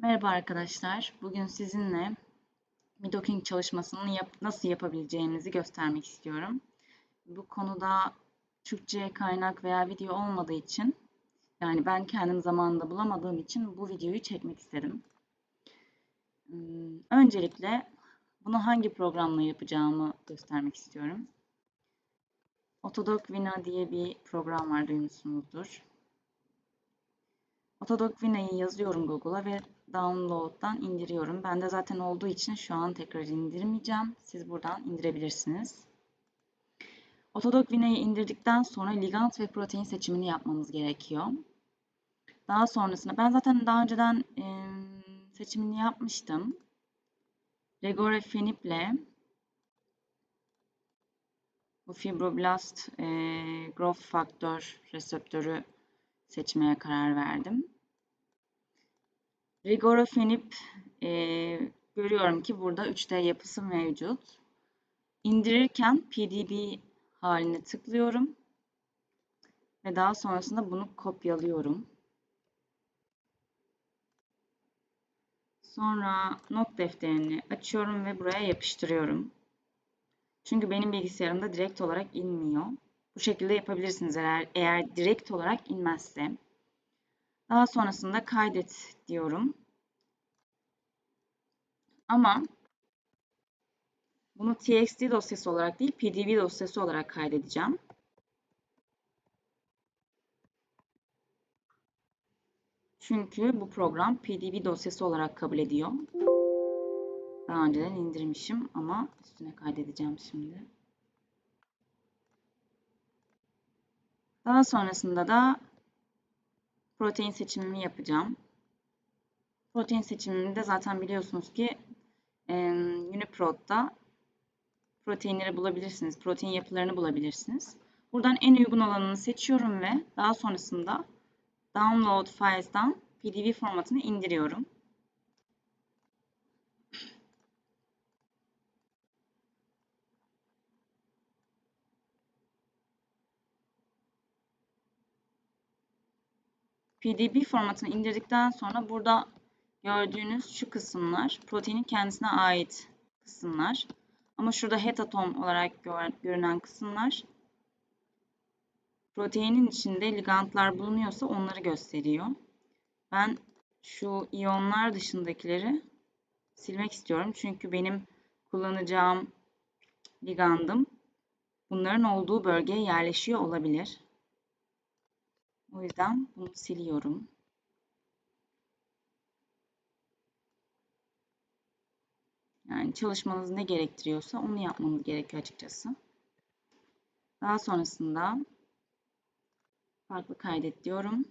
Merhaba arkadaşlar. Bugün sizinle Midocking çalışmasını yap nasıl yapabileceğimizi göstermek istiyorum. Bu konuda Türkçe kaynak veya video olmadığı için, yani ben kendim zamanında bulamadığım için bu videoyu çekmek istedim. Hmm, öncelikle bunu hangi programla yapacağımı göstermek istiyorum. Autodoc Vina diye bir program var, duymuşsunuzdur. Autodoc Vina'yı yazıyorum Google'a ve Download'dan indiriyorum. Bende zaten olduğu için şu an tekrar indirmeyeceğim. Siz buradan indirebilirsiniz. Autodoc Vina'yı indirdikten sonra ligand ve protein seçimini yapmamız gerekiyor. Daha sonrasında ben zaten daha önceden e, seçimini yapmıştım. Regorafenib ile bu fibroblast e, growth factor reseptörü seçmeye karar verdim. Rigorafenib e, görüyorum ki burada 3D yapısı mevcut. İndirirken PDB haline tıklıyorum. Ve daha sonrasında bunu kopyalıyorum. Sonra not defterini açıyorum ve buraya yapıştırıyorum. Çünkü benim bilgisayarımda direkt olarak inmiyor. Bu şekilde yapabilirsiniz eğer, eğer direkt olarak inmezse. Daha sonrasında kaydet diyorum. Ama bunu txt dosyası olarak değil pdb dosyası olarak kaydedeceğim. Çünkü bu program pdb dosyası olarak kabul ediyor. Daha önceden indirmişim ama üstüne kaydedeceğim şimdi. Daha sonrasında da protein seçimimi yapacağım. Protein seçimimde zaten biliyorsunuz ki e, Uniprot'ta proteinleri bulabilirsiniz. Protein yapılarını bulabilirsiniz. Buradan en uygun olanını seçiyorum ve daha sonrasında Download Files'dan PDF formatını indiriyorum. PDB formatını indirdikten sonra burada gördüğünüz şu kısımlar proteinin kendisine ait kısımlar. Ama şurada het atom olarak görünen kısımlar proteinin içinde ligandlar bulunuyorsa onları gösteriyor. Ben şu iyonlar dışındakileri silmek istiyorum. Çünkü benim kullanacağım ligandım bunların olduğu bölgeye yerleşiyor olabilir. O yüzden bunu siliyorum. Yani çalışmanız ne gerektiriyorsa onu yapmanız gerekiyor açıkçası. Daha sonrasında farklı kaydet diyorum.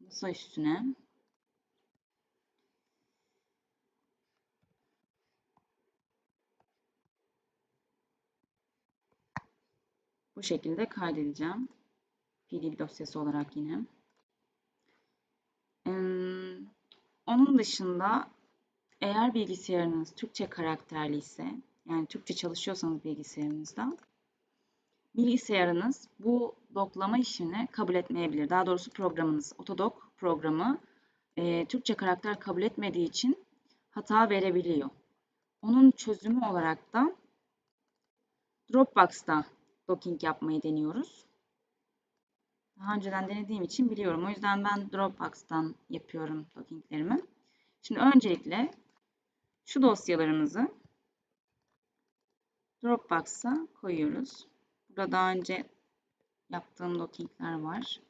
Masa üstüne bu şekilde kaydedeceğim. PDF dosyası olarak yine. Onun dışında eğer bilgisayarınız Türkçe karakterli ise yani Türkçe çalışıyorsanız bilgisayarınızda bilgisayarınız bu doklama işini kabul etmeyebilir. Daha doğrusu programınız Autodoc programı e, Türkçe karakter kabul etmediği için hata verebiliyor. Onun çözümü olarak da Dropbox'ta docking yapmayı deniyoruz. Daha önceden denediğim için biliyorum. O yüzden ben Dropbox'tan yapıyorum dockinglerimi. Şimdi öncelikle şu dosyalarımızı Dropbox'a koyuyoruz. Burada daha önce yaptığım dockingler var.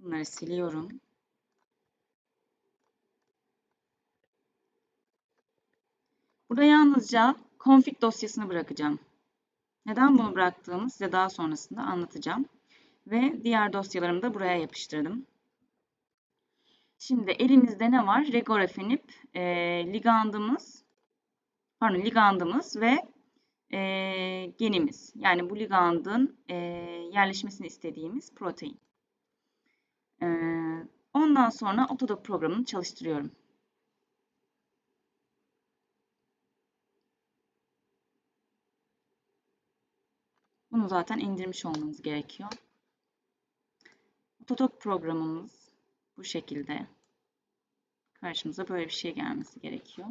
Bunları siliyorum. Burada yalnızca config dosyasını bırakacağım. Neden bunu bıraktığımı size daha sonrasında anlatacağım. Ve diğer dosyalarımı da buraya yapıştırdım. Şimdi elimizde ne var? Regorafenib e, ligandımız pardon ligandımız ve e, genimiz. Yani bu ligandın e, yerleşmesini istediğimiz protein. E, ondan sonra Autodoc programını çalıştırıyorum. Bunu zaten indirmiş olmanız gerekiyor. Autodoc programımız bu şekilde. karşımıza böyle bir şey gelmesi gerekiyor.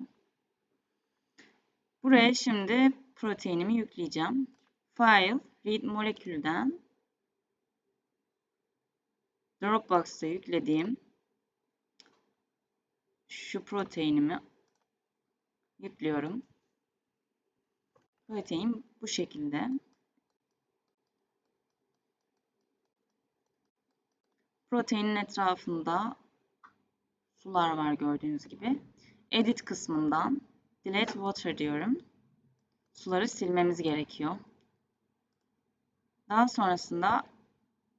Buraya şimdi proteinimi yükleyeceğim. File, read molekülden Dropbox'a yüklediğim şu proteinimi yüklüyorum. Protein bu şekilde. Proteinin etrafında sular var gördüğünüz gibi. Edit kısmından delete water diyorum. Suları silmemiz gerekiyor. Daha sonrasında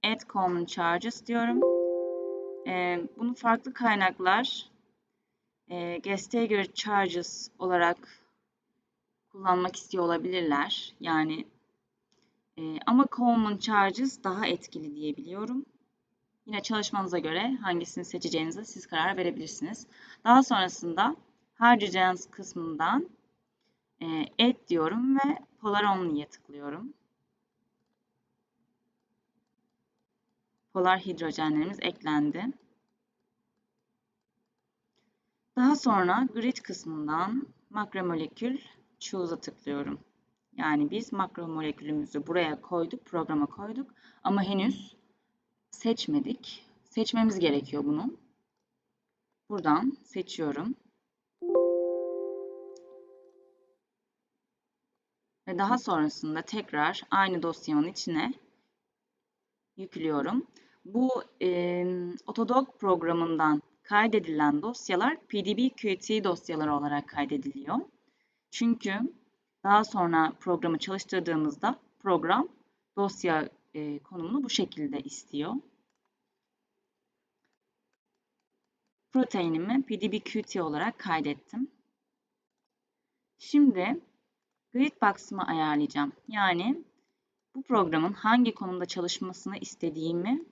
add common charges diyorum. Ee, bunu farklı kaynaklar e, GST'ye göre charges olarak kullanmak istiyor olabilirler. Yani e, ama common charges daha etkili diyebiliyorum. Yine çalışmanıza göre hangisini seçeceğinize siz karar verebilirsiniz. Daha sonrasında harcayacağınız kısmından e, add diyorum ve polar only'ye tıklıyorum. Polar hidrojenlerimiz eklendi. Daha sonra grid kısmından makromolekül choose'a tıklıyorum. Yani biz makromolekülümüzü buraya koyduk, programa koyduk ama henüz seçmedik. Seçmemiz gerekiyor bunu. Buradan seçiyorum. Ve daha sonrasında tekrar aynı dosyamın içine yüklüyorum. Bu e, Autodoc programından kaydedilen dosyalar PDB-QT dosyaları olarak kaydediliyor. Çünkü daha sonra programı çalıştırdığımızda program dosya e, konumunu bu şekilde istiyor. Proteinimi PDB-QT olarak kaydettim. Şimdi gridbox'ımı ayarlayacağım. Yani bu programın hangi konumda çalışmasını istediğimi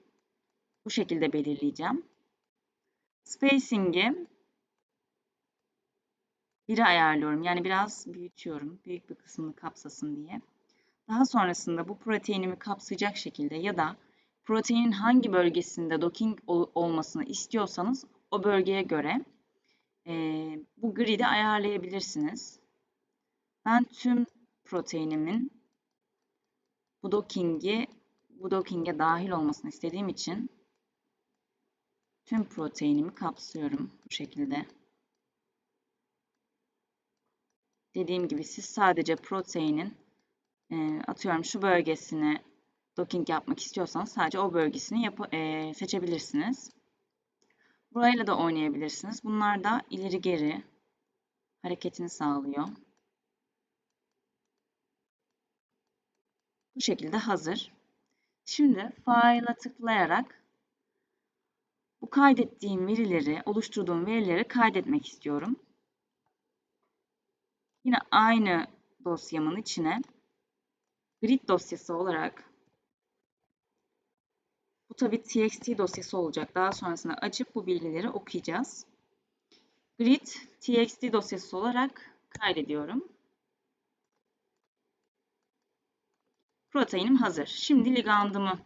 bu şekilde belirleyeceğim. Spacing'i 1'e ayarlıyorum. Yani biraz büyütüyorum. Büyük bir kısmını kapsasın diye. Daha sonrasında bu proteinimi kapsayacak şekilde ya da proteinin hangi bölgesinde docking ol olmasını istiyorsanız o bölgeye göre e, bu grid'i ayarlayabilirsiniz. Ben tüm proteinimin bu docking'i bu docking'e dahil olmasını istediğim için tüm proteinimi kapsıyorum bu şekilde. Dediğim gibi siz sadece proteinin e, atıyorum şu bölgesine docking yapmak istiyorsanız sadece o bölgesini yap e, seçebilirsiniz. Burayla da oynayabilirsiniz. Bunlar da ileri geri hareketini sağlıyor. Bu şekilde hazır. Şimdi file'a tıklayarak bu kaydettiğim verileri, oluşturduğum verileri kaydetmek istiyorum. Yine aynı dosyamın içine grid dosyası olarak bu tabi txt dosyası olacak. Daha sonrasında açıp bu bilgileri okuyacağız. Grid txt dosyası olarak kaydediyorum. Proteinim hazır. Şimdi ligandımı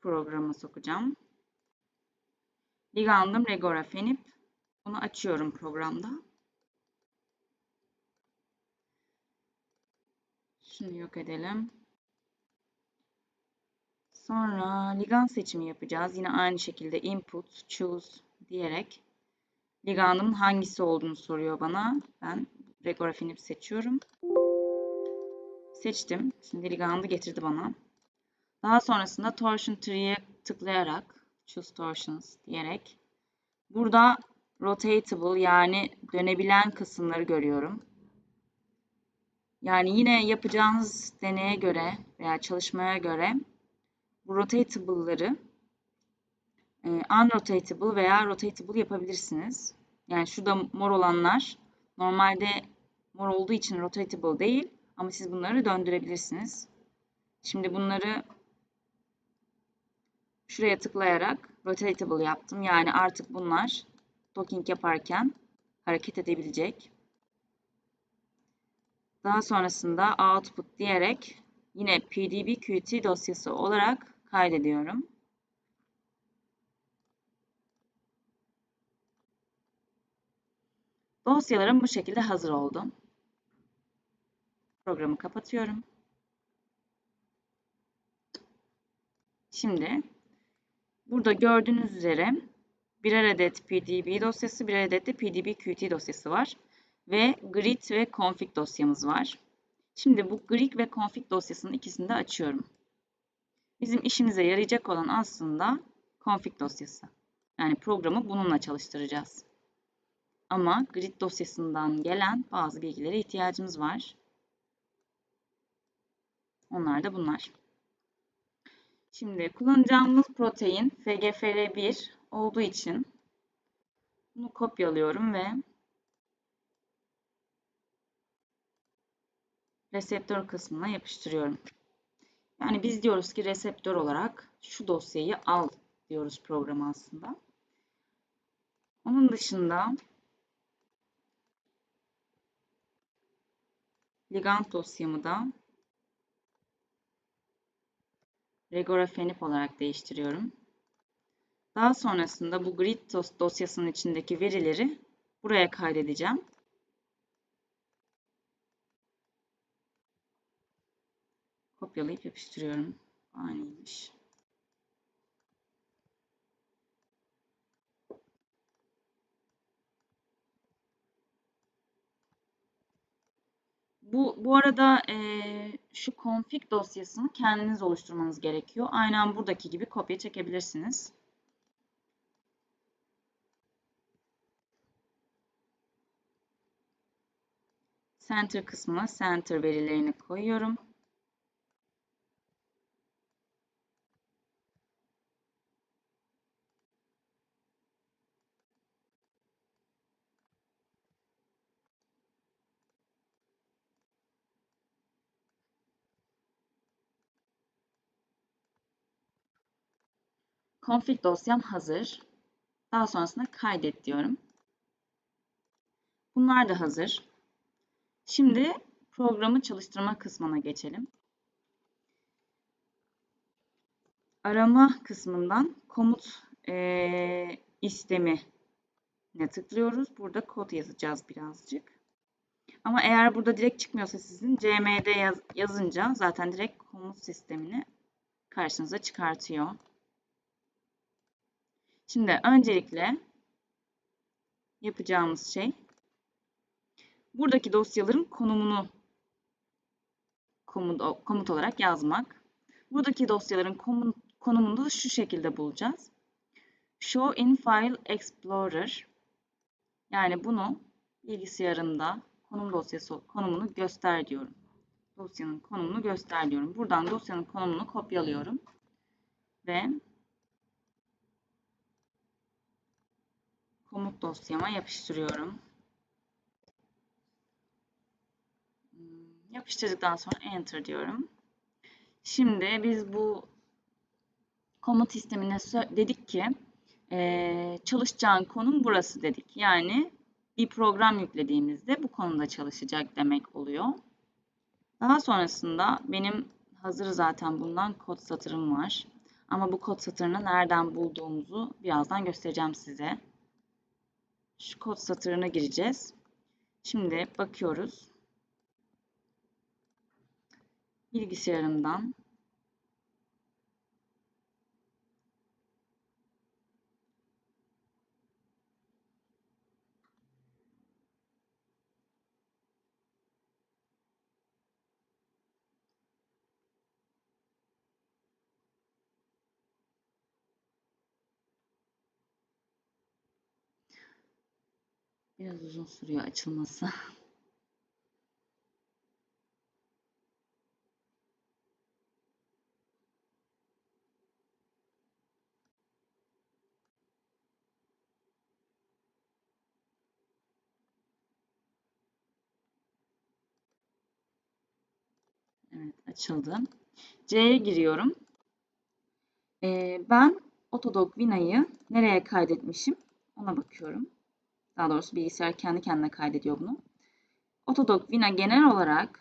programa sokacağım. Ligandım regorafenib. Bunu açıyorum programda. Şunu yok edelim. Sonra ligand seçimi yapacağız. Yine aynı şekilde input, choose diyerek ligandımın hangisi olduğunu soruyor bana. Ben regorafenib seçiyorum. Seçtim. Şimdi ligandı getirdi bana. Daha sonrasında torsion tree'ye tıklayarak choose torsions diyerek burada rotatable yani dönebilen kısımları görüyorum. Yani yine yapacağınız deneye göre veya çalışmaya göre bu rotatable'ları e, unrotatable veya rotatable yapabilirsiniz. Yani şurada mor olanlar normalde mor olduğu için rotatable değil ama siz bunları döndürebilirsiniz. Şimdi bunları şuraya tıklayarak rotatable yaptım. Yani artık bunlar docking yaparken hareket edebilecek. Daha sonrasında output diyerek yine pdb-qt dosyası olarak kaydediyorum. Dosyalarım bu şekilde hazır oldu. Programı kapatıyorum. Şimdi burada gördüğünüz üzere birer adet PDB dosyası, birer adet de PDB Qt dosyası var. Ve grid ve config dosyamız var. Şimdi bu grid ve config dosyasının ikisini de açıyorum. Bizim işimize yarayacak olan aslında config dosyası. Yani programı bununla çalıştıracağız. Ama grid dosyasından gelen bazı bilgilere ihtiyacımız var. Onlar da bunlar. Şimdi kullanacağımız protein FGFR1 olduğu için bunu kopyalıyorum ve reseptör kısmına yapıştırıyorum. Yani biz diyoruz ki reseptör olarak şu dosyayı al diyoruz programa aslında. Onun dışında ligand dosyamı da regorafenib olarak değiştiriyorum. Daha sonrasında bu grid dosyasının içindeki verileri buraya kaydedeceğim. Kopyalayıp yapıştırıyorum. Aynıymış. Bu, bu arada e, şu config dosyasını kendiniz oluşturmanız gerekiyor. Aynen buradaki gibi kopya çekebilirsiniz. Center kısmına center verilerini koyuyorum. Config dosyam hazır. Daha sonrasında kaydet diyorum. Bunlar da hazır. Şimdi programı çalıştırma kısmına geçelim. Arama kısmından komut e, istemi ne tıklıyoruz. Burada kod yazacağız birazcık. Ama eğer burada direkt çıkmıyorsa sizin cmd yaz, yazınca zaten direkt komut sistemini karşınıza çıkartıyor. Şimdi öncelikle yapacağımız şey buradaki dosyaların konumunu komut, komut olarak yazmak. Buradaki dosyaların konumunu da şu şekilde bulacağız. Show in File Explorer yani bunu bilgisayarımda konum dosyası konumunu göster diyorum. Dosyanın konumunu göster diyorum. Buradan dosyanın konumunu kopyalıyorum ve komut dosyama yapıştırıyorum. Hmm, yapıştırdıktan sonra enter diyorum. Şimdi biz bu komut sistemine dedik ki e, çalışacağın konum burası dedik. Yani bir program yüklediğimizde bu konuda çalışacak demek oluyor. Daha sonrasında benim hazır zaten bundan kod satırım var. Ama bu kod satırını nereden bulduğumuzu birazdan göstereceğim size. Şu kod satırına gireceğiz. Şimdi bakıyoruz. Bilgisayarımdan Biraz uzun sürüyor açılması. Evet açıldı. C'ye giriyorum. Ee, ben Autodoc Vina'yı nereye kaydetmişim ona bakıyorum. Daha doğrusu bilgisayar kendi kendine kaydediyor bunu. Autodoc Vina genel olarak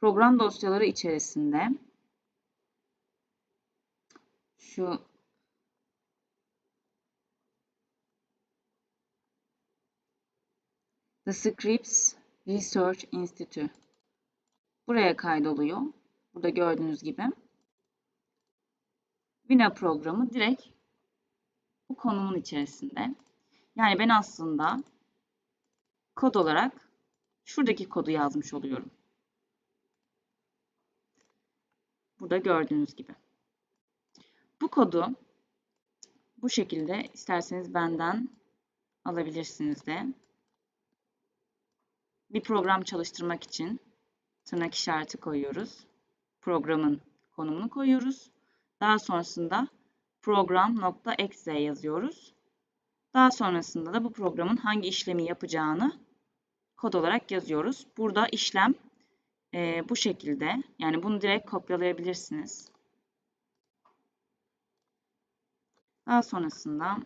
program dosyaları içerisinde şu The Scripps Research Institute. Buraya kaydoluyor. Burada gördüğünüz gibi. Vina programı direkt bu konumun içerisinde. Yani ben aslında kod olarak şuradaki kodu yazmış oluyorum. Burada gördüğünüz gibi. Bu kodu bu şekilde isterseniz benden alabilirsiniz de. Bir program çalıştırmak için tırnak işareti koyuyoruz. Programın konumunu koyuyoruz. Daha sonrasında program.exe yazıyoruz. Daha sonrasında da bu programın hangi işlemi yapacağını kod olarak yazıyoruz. Burada işlem e, bu şekilde. Yani bunu direkt kopyalayabilirsiniz. Daha sonrasında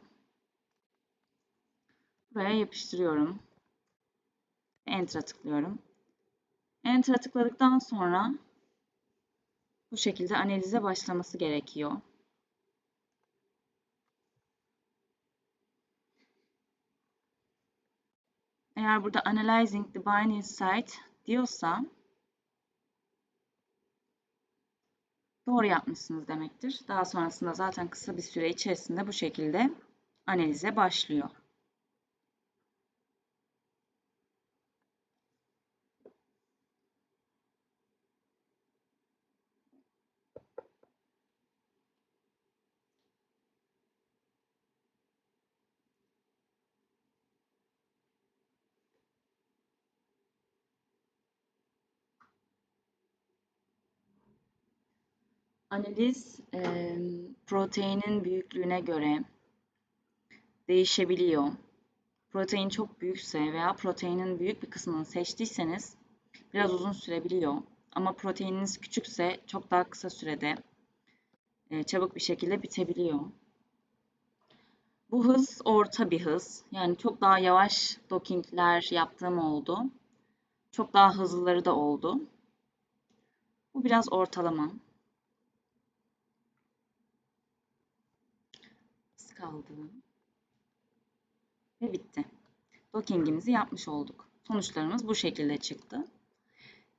buraya yapıştırıyorum. Enter'a tıklıyorum. Enter'a tıkladıktan sonra bu şekilde analize başlaması gerekiyor. Eğer burada analyzing the binary site diyorsa doğru yapmışsınız demektir. Daha sonrasında zaten kısa bir süre içerisinde bu şekilde analize başlıyor. Analiz e, proteinin büyüklüğüne göre değişebiliyor. Protein çok büyükse veya proteinin büyük bir kısmını seçtiyseniz biraz uzun sürebiliyor. Ama proteininiz küçükse çok daha kısa sürede e, çabuk bir şekilde bitebiliyor. Bu hız orta bir hız. Yani çok daha yavaş dockingler yaptığım oldu. Çok daha hızlıları da oldu. Bu biraz ortalama. Kaldı. Ve bitti. Docking'imizi yapmış olduk. Sonuçlarımız bu şekilde çıktı.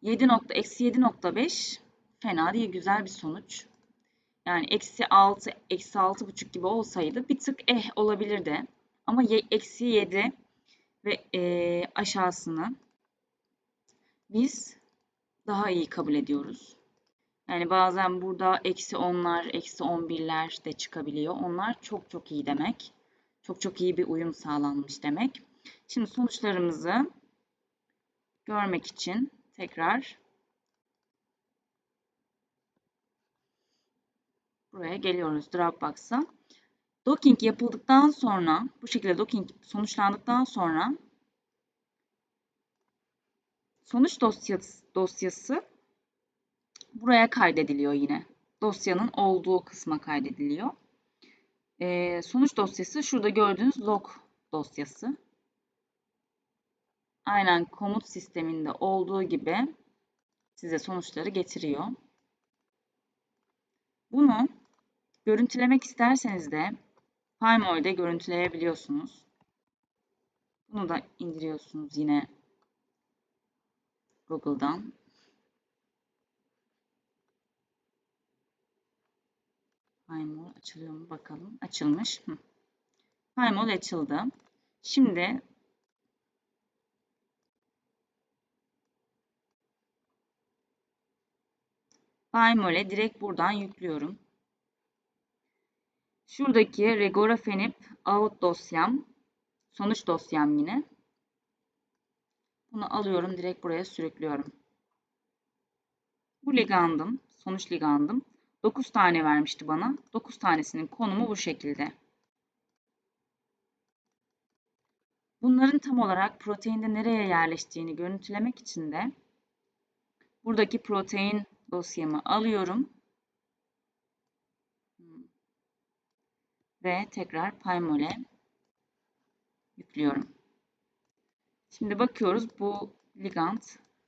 7 nokta, eksi 7.5 fena değil, güzel bir sonuç. Yani eksi 6, eksi 6.5 gibi olsaydı bir tık eh olabilirdi. Ama eksi 7 ve e, aşağısını biz daha iyi kabul ediyoruz. Yani bazen burada eksi 10'lar, eksi 11'ler de çıkabiliyor. Onlar çok çok iyi demek. Çok çok iyi bir uyum sağlanmış demek. Şimdi sonuçlarımızı görmek için tekrar buraya geliyoruz Dropbox'a. Docking yapıldıktan sonra, bu şekilde docking sonuçlandıktan sonra sonuç dosyası, dosyası buraya kaydediliyor yine. Dosyanın olduğu kısma kaydediliyor. Ee, sonuç dosyası şurada gördüğünüz log dosyası. Aynen komut sisteminde olduğu gibi size sonuçları getiriyor. Bunu görüntülemek isterseniz de PyMol'de görüntüleyebiliyorsunuz. Bunu da indiriyorsunuz yine Google'dan. Paymol açılıyor mu bakalım. Açılmış. Hı. Açıldı. Şimdi Paymol'e direkt buradan yüklüyorum. Şuradaki Regorafenib out dosyam, sonuç dosyam yine. Bunu alıyorum, direkt buraya sürüklüyorum. Bu ligandım, sonuç ligandım. 9 tane vermişti bana. 9 tanesinin konumu bu şekilde. Bunların tam olarak proteinde nereye yerleştiğini görüntülemek için de buradaki protein dosyamı alıyorum. Ve tekrar Pymol'e yüklüyorum. Şimdi bakıyoruz bu ligand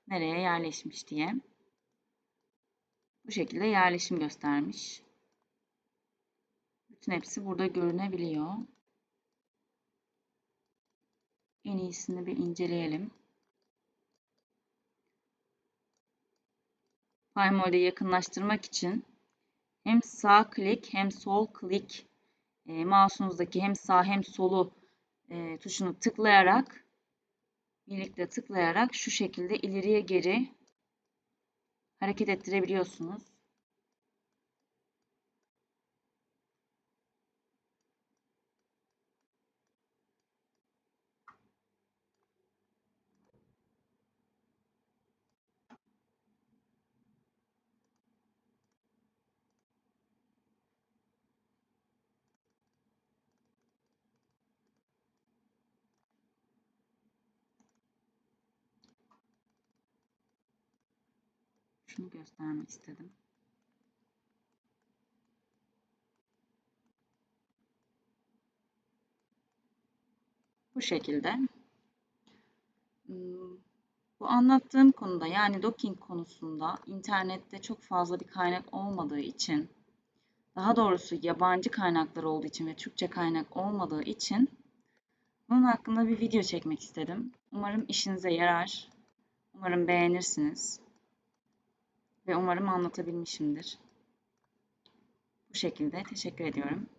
nereye yerleşmiş diye bu şekilde yerleşim göstermiş. Bütün hepsi burada görünebiliyor. En iyisini bir inceleyelim. PyMol'de yakınlaştırmak için hem sağ klik hem sol klik e, mouse'unuzdaki hem sağ hem solu e, tuşunu tıklayarak birlikte tıklayarak şu şekilde ileriye geri hareket ettirebiliyorsunuz. Şunu göstermek istedim. Bu şekilde. Hmm, bu anlattığım konuda yani docking konusunda internette çok fazla bir kaynak olmadığı için daha doğrusu yabancı kaynaklar olduğu için ve Türkçe kaynak olmadığı için bunun hakkında bir video çekmek istedim. Umarım işinize yarar. Umarım beğenirsiniz. Ve umarım anlatabilmişimdir. Bu şekilde teşekkür ediyorum.